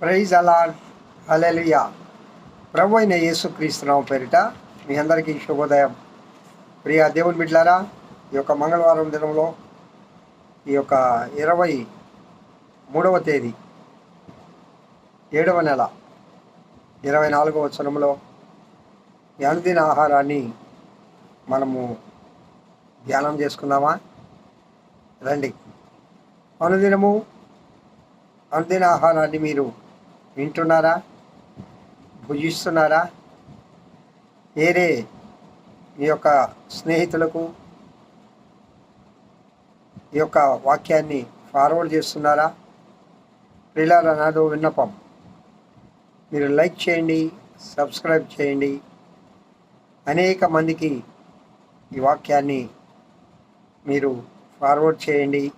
Praise అలా అలెలియా ప్రభు అయిన యేసుక్రీస్తునామ పేరిట మీ అందరికీ శుభోదయం. ప్రియ దేవుని బిడ్లారా ఈ యొక్క మంగళవారం దినంలో ఈ యొక్క ఇరవై మూడవ తేదీ ఏడవ నెల ఇరవై నాలుగవ వచనంలో ఈ అనుదిన ఆహారాన్ని మనము ధ్యానం చేసుకుందామా? రండి. అనుదినము అనుదిన ఆహారాన్ని మీరు వింటున్నారా? భుజిస్తున్నారా? ఏరే మీ యొక్క స్నేహితులకు ఈ యొక్క వాక్యాన్ని ఫార్వర్డ్ చేస్తున్నారా? ప్రిలాల నాదో విన్నపం. మీరు లైక్ చేయండి సబ్స్క్రైబ్ చేయండి. అనేక మందికి ఈ వాక్యాన్ని మీరు ఫార్వర్డ్ చేయండి.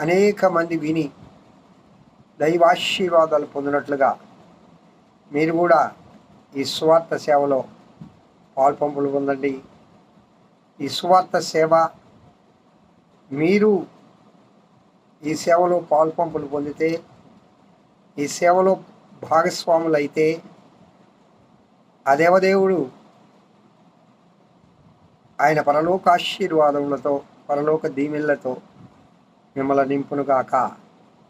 అనేక మంది విని దైవాశీర్వాదాలు పొందినట్లుగా మీరు కూడా ఈ సువార్త సేవలో పాల్పంపులు పొందండి. ఈ సువార్త సేవ మీరు ఈ సేవలో పాల్పంపులు పొందితే ఈ సేవలో భాగస్వాములైతే ఆ దేవదేవుడు ఆయన పరలోక ఆశీర్వాదములతో పరలోక దీవెనలతో మిమ్మల్ని నింపునుగాక.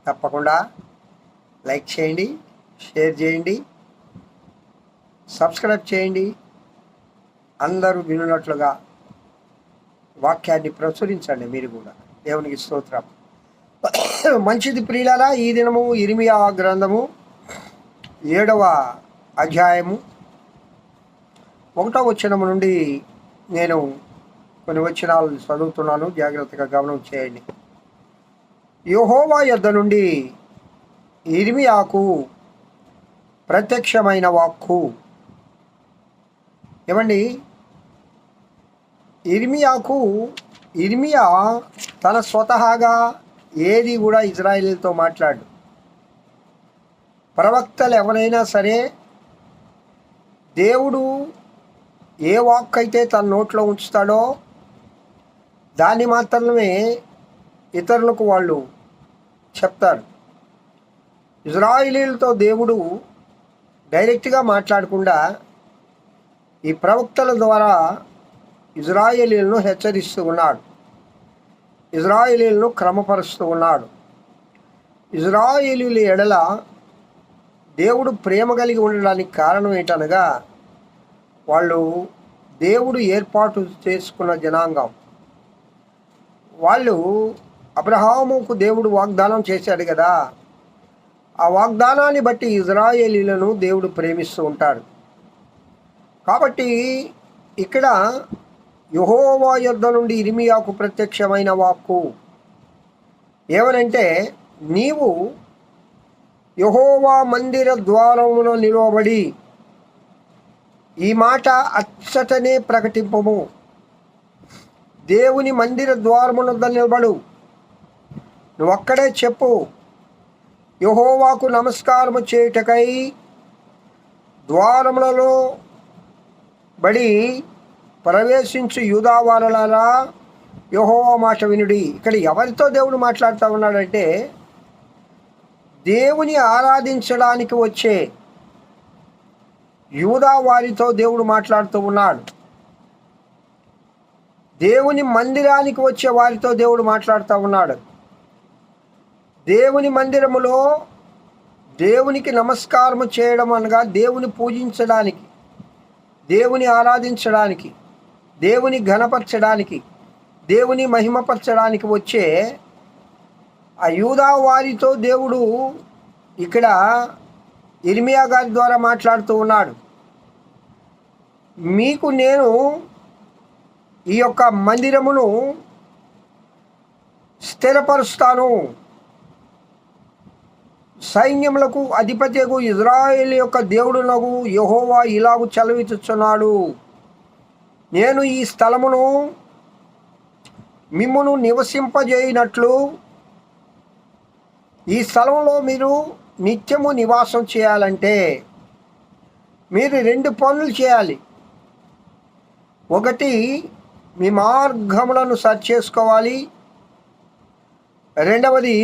తప్పకుండా లైక్ చేయండి షేర్ చేయండి సబ్స్క్రైబ్ చేయండి. అందరూ వినున్నట్లుగా వాక్యాన్ని ప్రచురించండి మీరు కూడా. దేవునికి స్తోత్రం. మంచిది ప్రియులారా ఈ దినము ఇరిమియా గ్రంథము ఏడవ అధ్యాయము ఒకటో వచ్చినము నుండి నేను కొన్ని వచనాలు చదువుతున్నాను. జాగ్రత్తగా గమనం చేయండి. యోహోవా యొద్ద నుండి ఇర్మియాకు ప్రత్యక్షమైన వాక్కు. ఏమండి? ఇర్మియాకు ఇర్మియా తన స్వతహాగా ఏది కూడా ఇజ్రాయిల్తో మాట్లాడు. ప్రవక్తలు ఎవరైనా సరే దేవుడు ఏ వాక్ అయితే తన నోట్లో ఉంచుతాడో దాన్ని మాత్రమే ఇతరులకు వాళ్ళు చెప్తారు. ఇజ్రాయిలీలతో దేవుడు డైరెక్ట్గా మాట్లాడకుండా ఈ ప్రవక్తల ద్వారా ఇజ్రాయేలీలను హెచ్చరిస్తూ ఉన్నాడు. ఇజ్రాయేలీలను క్రమపరుస్తూ ఉన్నాడు. ఇజ్రాయేలీల ఎడల దేవుడు ప్రేమ కలిగి ఉండడానికి కారణం ఏంటనగా వాళ్ళు దేవుడు ఏర్పాటు చేసుకున్న జనాంగం. వాళ్ళు అబ్రహాముకు దేవుడు వాగ్దానం చేశాడు కదా ఆ వాగ్దానాన్ని బట్టి ఇజ్రాయేలీలను దేవుడు ప్రేమిస్తూ ఉంటాడు. కాబట్టి ఇక్కడ యహోవా యొద్ద నుండి ఇరిమియాకు ప్రత్యక్షమైన వాక్కు ఏమనంటే నీవు యహోవా మందిర ద్వారమున నిలవబడి ఈ మాట అచ్చటనే ప్రకటింపము. దేవుని మందిర ద్వారమునొద్ద నిలబడు. నువ్వక్కడే చెప్పు. యహోవాకు నమస్కారము చేయుటకై ద్వారములలో బడి ప్రవేశించు యూదావారులారా యహోవా మాట వినుడి. ఇక్కడ ఎవరితో దేవుడు మాట్లాడుతూ ఉన్నాడంటే దేవుని ఆరాధించడానికి వచ్చే యూదా వారితో దేవుడు మాట్లాడుతూ ఉన్నాడు. దేవుని మందిరానికి వచ్చే వారితో దేవుడు మాట్లాడుతూ ఉన్నాడు. దేవుని మందిరములో దేవునికి నమస్కారము చేయడం అనగా దేవుని పూజించడానికి దేవుని ఆరాధించడానికి దేవుని ఘనపరచడానికి దేవుని మహిమపరచడానికి వచ్చే ఆ యూదా వారితో దేవుడు ఇక్కడ ఇర్మియా గారి ద్వారా మాట్లాడుతూ ఉన్నాడు. మీకు నేను ఈ యొక్క మందిరమును స్థిరపరుస్తాను. సైన్యములకు అధిపతికు ఇజ్రాయేల్ యొక్క దేవుడునకు యహోవా ఇలాగు చలవిచుచున్నాడు నేను ఈ స్థలమును మిమ్మును నివసింపజేయనట్లు ఈ స్థలంలో మీరు నిత్యము నివాసం చేయాలంటే మీరు రెండు పనులు చేయాలి. ఒకటి మీ మార్గములను సరి చేసుకోవాలి. రెండవది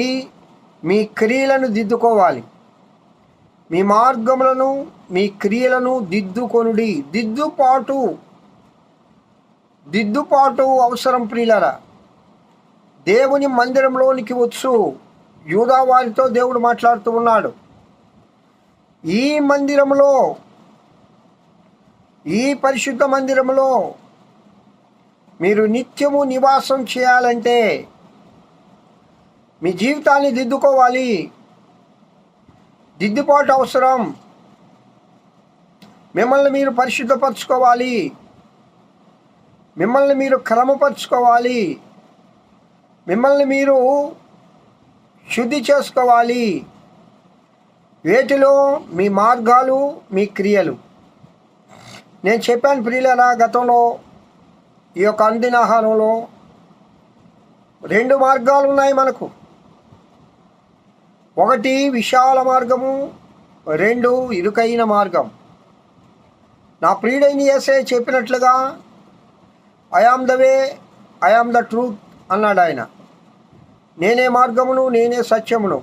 మీ క్రియలను దిద్దుకోవాలి. మీ మార్గములను మీ క్రియలను దిద్దుకొనుడి. దిద్దుపాటు దిద్దుపాటు అవసరం ప్రియులరా. దేవుని మందిరంలోనికి వచ్చు యూదావారితో దేవుడు మాట్లాడుతూ ఉన్నాడు. ఈ మందిరంలో ఈ పరిశుద్ధ మందిరంలో మీరు నిత్యము నివాసం చేయాలంటే మీ జీవితాన్ని దిద్దుకోవాలి. దిద్దుబాటు అవసరం. మిమ్మల్ని మీరు పరిశుద్ధపరచుకోవాలి. మిమ్మల్ని మీరు క్రమపరచుకోవాలి. మిమ్మల్ని మీరు శుద్ధి చేసుకోవాలి. వేటిలో మీ మార్గాలు మీ క్రియలు. నేను చెప్పాను ప్రియులరా గతంలో ఈ యొక్క అందినాహారంలో రెండు మార్గాలు ఉన్నాయి మనకు. ఒకటి విశాల మార్గము రెండు ఇరుకైన మార్గం. నా ప్రియుడైన ఏసే చెప్పినట్లుగా I am the way I am the truth అన్నాడు ఆయన. నేనే మార్గమును నేనే సత్యమును.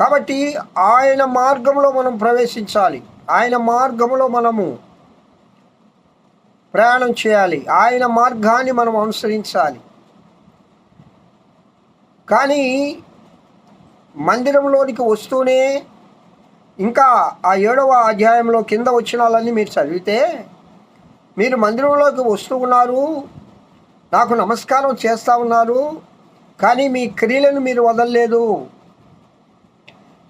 కాబట్టి ఆయన మార్గంలో మనం ప్రవేశించాలి. ఆయన మార్గంలో మనము ప్రయాణం చేయాలి. ఆయన మార్గాన్ని మనం అనుసరించాలి. కానీ మందిరంలోనికి వస్తూనే ఇంకా ఆ ఏడవ అధ్యాయంలో కింద వచ్చినాలని మీరు చదివితే మీరు మందిరంలోకి వస్తూ ఉన్నారు నాకు నమస్కారం చేస్తూ ఉన్నారు కానీ మీ క్రియలను మీరు వదలలేదు.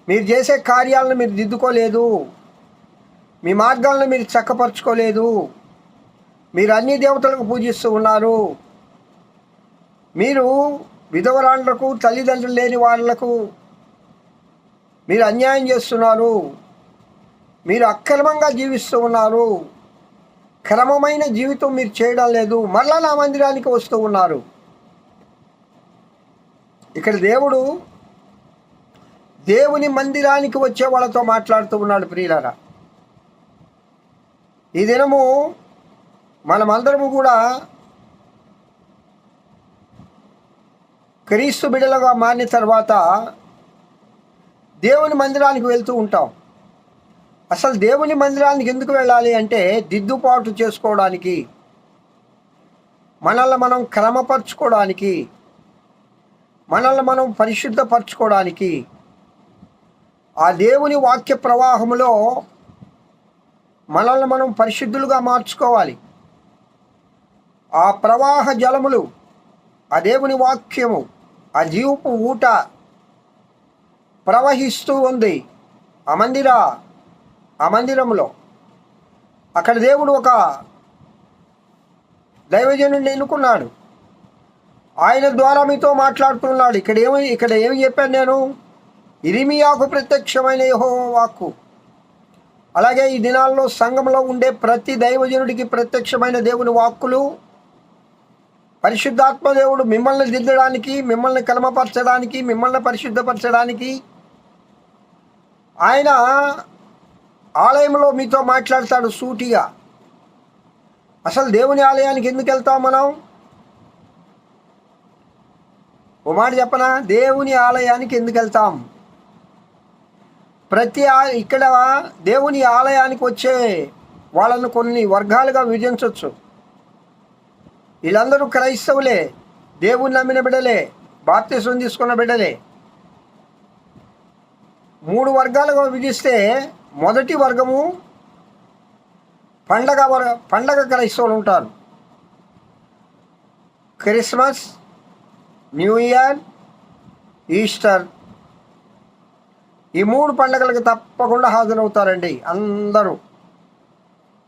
మీరు చేసే కార్యాలను మీరు దిద్దుకోలేదు. మీ మార్గాలను మీరు చక్కపరచుకోలేదు. మీరు అన్ని దేవతలకు పూజిస్తూ ఉన్నారు. మీరు విధవరాండ్లకు తల్లిదండ్రులు లేని వాళ్ళకు మీరు అన్యాయం చేస్తున్నారు. మీరు అక్రమంగా జీవిస్తూ ఉన్నారు. క్రమమైన జీవితం మీరు చేయడం లేదు. మరలా నా మందిరానికి వస్తూ ఉన్నారు. ఇక్కడ దేవుడు దేవుని మందిరానికి వచ్చే వాళ్ళతో మాట్లాడుతూ ఉన్నాడు ప్రియులరా. ఈ దినము మనమందరము కూడా క్రీస్తు బిడలుగా మారిన తర్వాత దేవుని మందిరానికి వెళ్తూ ఉంటాం. అసలు దేవుని మందిరానికి ఎందుకు వెళ్ళాలి అంటే దిద్దుబాటు చేసుకోవడానికి మనల్ని మనం క్రమపరచుకోవడానికి మనల్ని మనం పరిశుద్ధపరచుకోవడానికి ఆ దేవుని వాక్య ప్రవాహంలో మనల్ని మనం పరిశుద్ధులుగా మార్చుకోవాలి. ఆ ప్రవాహ జలములు ఆ దేవుని వాక్యము ఆ జీవపు ఊట ప్రవహిస్తూ ఉంది. ఆ మందిర ఆ మందిరంలో అక్కడ దేవుడు ఒక దైవజనుడిని ఎన్నుకున్నాడు. ఆయన ద్వారా మీతో మాట్లాడుతున్నాడు. ఇక్కడ ఏమి ఇక్కడ ఏమి చెప్పాను నేను? ఇరిమియాకు ప్రత్యక్షమైన యహో వాక్కు. అలాగే ఈ దినాల్లో సంఘంలో ఉండే ప్రతి దైవజనుడికి ప్రత్యక్షమైన దేవుని వాక్కులు. పరిశుద్ధాత్మ దేవుడు మిమ్మల్ని దిద్దడానికి మిమ్మల్ని కలమపరచడానికి మిమ్మల్ని పరిశుద్ధపరచడానికి ఆయన ఆలయంలో మీతో మాట్లాడతాడు సూటిగా. అసలు దేవుని ఆలయానికి ఎందుకు వెళ్తాం మనం? ఓ మాట చెప్పనా? దేవుని ఆలయానికి ఎందుకు వెళ్తాం? ప్రతి ఆ- ఇక్కడ దేవుని ఆలయానికి వచ్చే వాళ్ళను కొన్ని వర్గాలుగా విభజించవచ్చు. వీళ్ళందరూ క్రైస్తవులే. దేవుని నమ్మిన బిడ్డలే. బాప్తిసం తీసుకున్న బిడ్డలే. మూడు వర్గాలుగా విధిస్తే మొదటి వర్గము పండగ వర పండగ క్రైస్తవులు ఉంటారు. Christmas New Year Easter. ఈ మూడు పండగలకు తప్పకుండా హాజరవుతారండి అందరూ.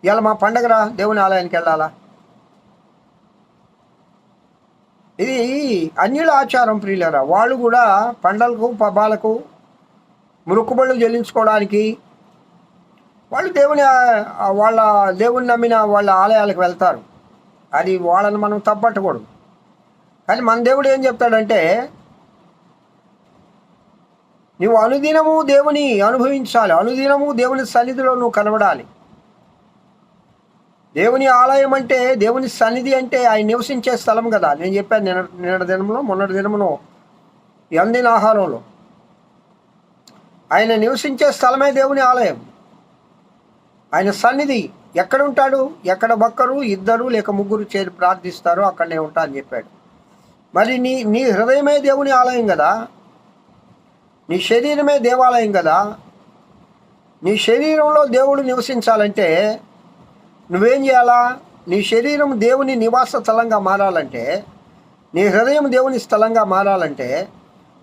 ఇలా మా పండగరా? దేవుని ఆలయానికి వెళ్ళాలా? ఇది అన్యుల ఆచారం ప్రియులరా వాళ్ళు కూడా పండగలకు పబ్బాలకు మురుక్కుబళ్ళు చెల్లించుకోవడానికి వాళ్ళు దేవుని వాళ్ళ దేవుని నమ్మిన వాళ్ళ ఆలయాలకు వెళ్తారు. అది వాళ్ళని మనం తప్పట్టకూడదు. కానీ మన దేవుడు ఏం చెప్తాడంటే నువ్వు అనుదినము దేవుని అనుభవించాలి. అనుదినము దేవుని సన్నిధిలో నువ్వు కనబడాలి. దేవుని ఆలయం అంటే దేవుని సన్నిధి అంటే ఆయన నివసించే స్థలం కదా. నేను చెప్పాను నిన్న నిన్నటి దినంలో మొన్నటి దినమును ఎందిన ఆహారంలో. ఆయన నివసించే స్థలమే దేవుని ఆలయం. ఆయన సన్నిధి ఎక్కడ ఉంటాడు ఎక్కడ ఒక్కరు ఇద్దరు లేక ముగ్గురు చేరి ప్రార్థిస్తారో అక్కడనే ఉంటా అని చెప్పాడు. మరి నీ నీ హృదయమే దేవుని ఆలయం కదా? నీ శరీరమే దేవాలయం కదా? నీ శరీరంలో దేవుడు నివసించాలంటే నువ్వేం చేయాలా? నీ శరీరం దేవుని నివాస స్థలంగా మారాలంటే నీ హృదయం దేవుని స్థలంగా మారాలంటే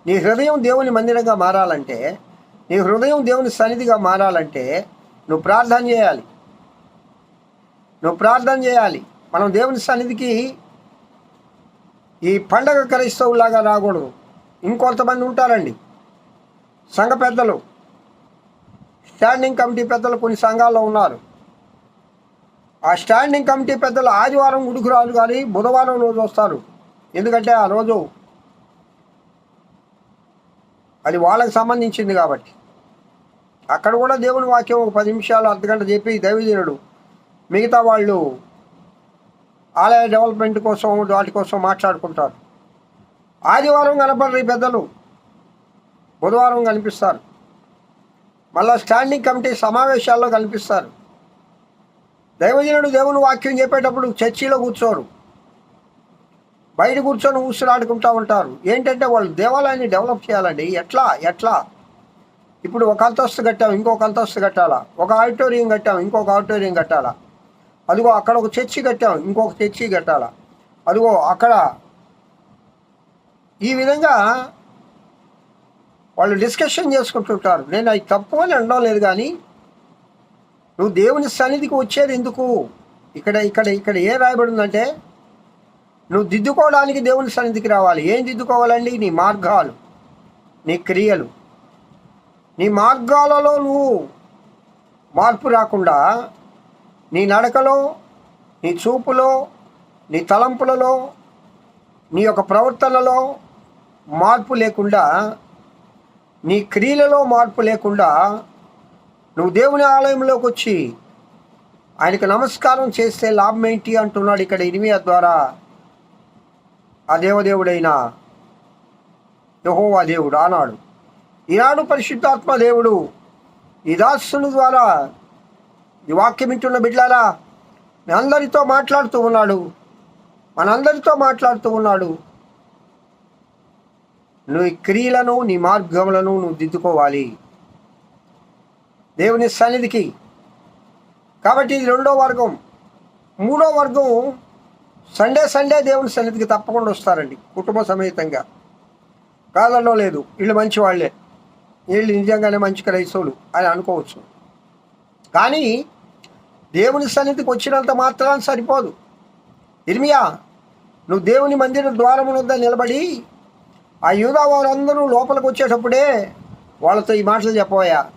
నీ హృదయం దేవుని మందిరంగా మారాలంటే నీ హృదయం దేవుని సన్నిధిగా మారాలంటే నువ్వు ప్రార్థన చేయాలి. నువ్వు ప్రార్థన చేయాలి. మనం దేవుని సన్నిధికి ఈ పండగ క్రైస్తవులాగా రాకూడదు. ఇంకొంతమంది ఉంటారండి. సంఘ పెద్దలు. స్టాండింగ్ కమిటీ పెద్దలు కొన్ని సంఘాల్లో ఉన్నారు. ఆ స్టాండింగ్ కమిటీ పెద్దలు ఆదివారం గుడికి రాదు కానీ బుధవారం రోజు వస్తారు. ఎందుకంటే ఆ రోజు అది వాళ్ళకి సంబంధించింది కాబట్టి. అక్కడ కూడా దేవుని వాక్యం ఒక పది నిమిషాలు అర్ధగంట చెప్పి దైవజనుడు మిగతా వాళ్ళు ఆలయ డెవలప్మెంట్ కోసం వాటి కోసం మాట్లాడుకుంటారు. ఆదివారం కనపడరు ఈ పెద్దలు. బుధవారం కనిపిస్తారు. మళ్ళా స్టాండింగ్ కమిటీ సమావేశాల్లో కనిపిస్తారు. దైవజనుడు దేవుని వాక్యం చెప్పేటప్పుడు చర్చిలో కూర్చోరు. బయట కూర్చొని ఊసులాడుకుంటూ ఉంటారు. ఏంటంటే వాళ్ళు దేవాలయాన్ని డెవలప్ చేయాలండి. ఎట్లా? ఎట్లా? ఇప్పుడు ఒక అంతస్తు కట్టాం ఇంకొక అంతస్తు కట్టాలా? ఒక ఆడిటోరియం కట్టాం ఇంకొక ఆడిటోరియం కట్టాలా? అదిగో అక్కడ ఒక చర్చి కట్టాం ఇంకొక చర్చి కట్టాలా? అదిగో అక్కడ ఈ విధంగా వాళ్ళు డిస్కషన్ చేసుకుంటుంటారు. నేను అది తప్పు అని అనడం లేదు కానీ నువ్వు దేవుని సన్నిధికి వచ్చేది ఎందుకు? ఇక్కడ ఇక్కడ ఇక్కడ ఏ రాయబడిందంటే నువ్వు దిద్దుకోవడానికి దేవుని సన్నిధికి రావాలి. ఏం దిద్దుకోవాలండి? నీ మార్గాలు నీ క్రియలు. నీ మార్గాలలో నువ్వు మార్పు రాకుండా నీ నడకలో నీ చూపులో నీ తలంపులలో నీ యొక్క ప్రవర్తనలో మార్పు లేకుండా నీ క్రియలలో మార్పు లేకుండా నువ్వు దేవుని ఆలయంలోకి వచ్చి ఆయనకు నమస్కారం చేస్తే లాభం ఏంటి అంటున్నాడు ఇక్కడ ఇనిమియా ద్వారా. ఆ దేవదేవుడైన యహోవా దేవుడు ఆనాడు. ఈనాడు పరిశుద్ధాత్మ దేవుడు ఈ దాసుని ద్వారా ఈ వాక్యం వింటున్న బిడ్డారా మీ అందరితో మాట్లాడుతూ ఉన్నాడు. మనందరితో మాట్లాడుతూ ఉన్నాడు. నువ్వు క్రియలను నీ మార్గములను నువ్వు దిద్దుకోవాలి. దేవుని సన్నిధికి. కాబట్టి ఇది రెండో వర్గం. మూడో వర్గం సండే సండే దేవుని సన్నిధికి తప్పకుండా వస్తారండి కుటుంబ సమేతంగా. కాదంలో లేదు వీళ్ళు మంచి వాళ్ళే వీళ్ళు నిజంగానే మంచి క్రైస్తవులు అని అనుకోవచ్చు. కానీ దేవుని సన్నిధికి వచ్చినంత మాత్రాన్ని సరిపోదు. ఇర్మియా నువ్వు దేవుని మందిర ద్వారం వద్ద నిలబడి ఆ యూదా వారందరూ లోపలికి వచ్చేటప్పుడే వాళ్ళతో ఈ మాటలు చెప్పబోయా.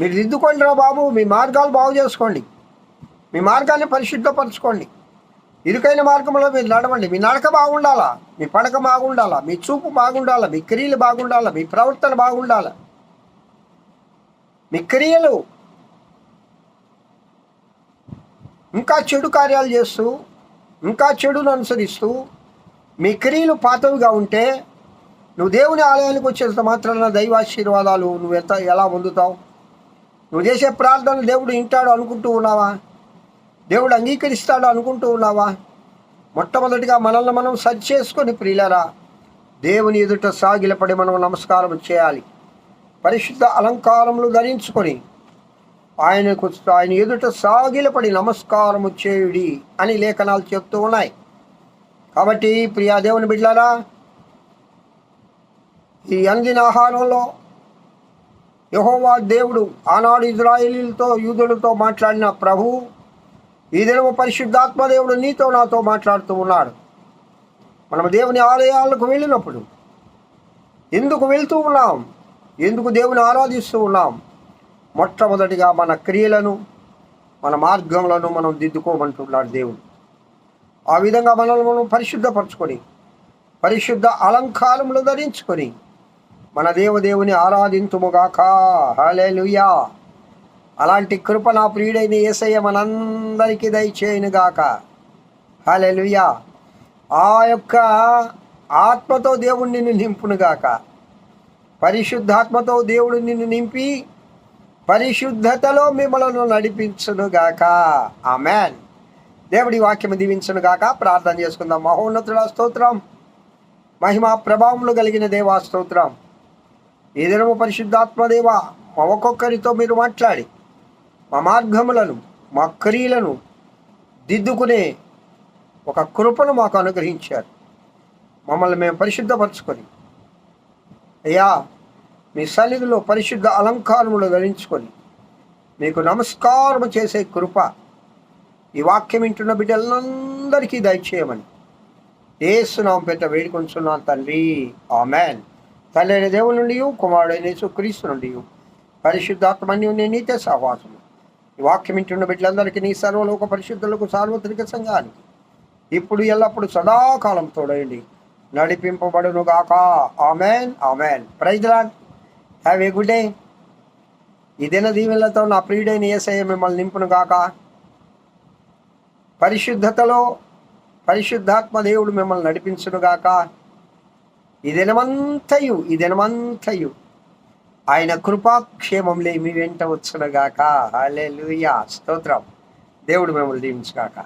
మీరు దిద్దుకోండి రా బాబు మీ మార్గాలు బాగు చేసుకోండి. మీ మార్గాన్ని పరిశుద్ధపరచుకోండి. ఇరుకైన మార్గంలో మీరు నడవండి. మీ నడక బాగుండాలా? మీ పడక బాగుండాలా? మీ చూపు బాగుండాలా? మీ క్రియలు బాగుండాలా? మీ ప్రవర్తన బాగుండాలా? మీ క్రియలు ఇంకా చెడు కార్యాలు చేస్తూ ఇంకా చెడును అనుసరిస్తూ మీ క్రియలు పాతవిగా ఉంటే నువ్వు దేవుని ఆలయానికి వచ్చేంత మాత్రాన దైవాశీర్వాదాలు నువ్వు ఎంత ఎలా పొందుతావు? నువ్వు చేసే ప్రార్థన దేవుడు వింటాడు అనుకుంటూ ఉన్నావా? దేవుడు అంగీకరిస్తాడు అనుకుంటూ ఉన్నావా? మొట్టమొదటిగా మనల్ని మనం సరి చేసుకొని ప్రియులరా దేవుని ఎదుట సాగిలపడి మనం నమస్కారం చేయాలి. పరిశుద్ధ అలంకారములు ధరించుకొని ఆయనకు ఆయన ఎదుట సాగిలపడి నమస్కారము చేయుడి అని లేఖనాలు చెప్తూ ఉన్నాయి. కాబట్టి ప్రియా దేవుని బిడ్డారా ఈ అందిన ఆహారంలో యహోవా దేవుడు ఆనాడు ఇజ్రాయిలీలతో యూదులతో మాట్లాడిన ప్రభు ఈ దినము పరిశుద్ధాత్మ దేవుడు నీతో నాతో మాట్లాడుతూ ఉన్నాడు. మనం దేవుని ఆలయాలకు వెళ్ళినప్పుడు ఎందుకు వెళ్తూ ఉన్నాం? ఎందుకు దేవుని ఆరాధిస్తూ ఉన్నాం? మొట్టమొదటిగా మన క్రియలను మన మార్గములను మనం దిద్దుకోమంటున్నాడు దేవుడు. ఆ విధంగా మనల్ని మనం పరిశుద్ధపరచుకొని పరిశుద్ధ అలంకారములు ధరించుకొని మన దేవదేవుని ఆరాధింతుముగాక హల్లెలూయా! అలాంటి కృప నా ప్రియుడైన ఏసయ్య మనందరికీ దయచేయునుగాక. హల్లెలూయా. ఆ యొక్క ఆత్మతో దేవుడు నిన్ను నింపునుగాక. పరిశుద్ధాత్మతో దేవుడు నిన్ను నింపి పరిశుద్ధతలో మిమ్మలను నడిపించునుగాక. ఆమెన్. దేవుడి వాక్యము దీవించునుగాక ప్రార్థన చేసుకుందాం. మహోన్నతుల స్తోత్రం. మహిమా ప్రభావములు కలిగిన దేవా స్తోత్రం. ఈ పరిశుద్ధాత్మ దేవా మా ఒక్కొక్కరితో మీరు మాట్లాడి. మా మార్గములను మా దిద్దుకునే ఒక కృపను మాకు అనుగ్రహించారు. మమ్మల్ని మేము పరిశుద్ధపరచుకొని అయ్యా మీ సన్నిధిలో పరిశుద్ధ అలంకారములు ధరించుకొని మీకు నమస్కారం చేసే కృప ఈ వాక్యం వింటున్న బిడ్డలందరికీ దయచేయమని ఏసునాం పెద్ద వేడుకొంచున్నాను తండ్రి. ఆమెన్. తల్లి అయిన దేవుని నుండి కుమారుడైన యేసుక్రీస్తు నుండి పరిశుద్ధాత్మని నీతే సహవాసము. ఈ వాక్యం ఇంటున్న బిడ్డలందరికీ నీ సర్వలోక పరిశుద్ధులకు సార్వత్రిక సంఘానికి ఇప్పుడు ఎల్లప్పుడు సదాకాలం తోడండి నడిపింపబడును గాక amen amen. Praise Lord have a good day. ఈ దిన దీవెనలతో నా ప్రియుడైన ఏసయ్య మిమ్మల్ని నింపును గాక పరిశుద్ధతలో పరిశుద్ధాత్మ దేవుడు మిమ్మల్ని నడిపించునుగాక. ఈ దినమంతయు ఈ దినమంతయు ఆయన కృపాక్షేమంలే మీ వెంట వచ్చునుగాక. లూయా స్తోత్రం. దేవుడు మిమ్మల్ని దీవించుగాక.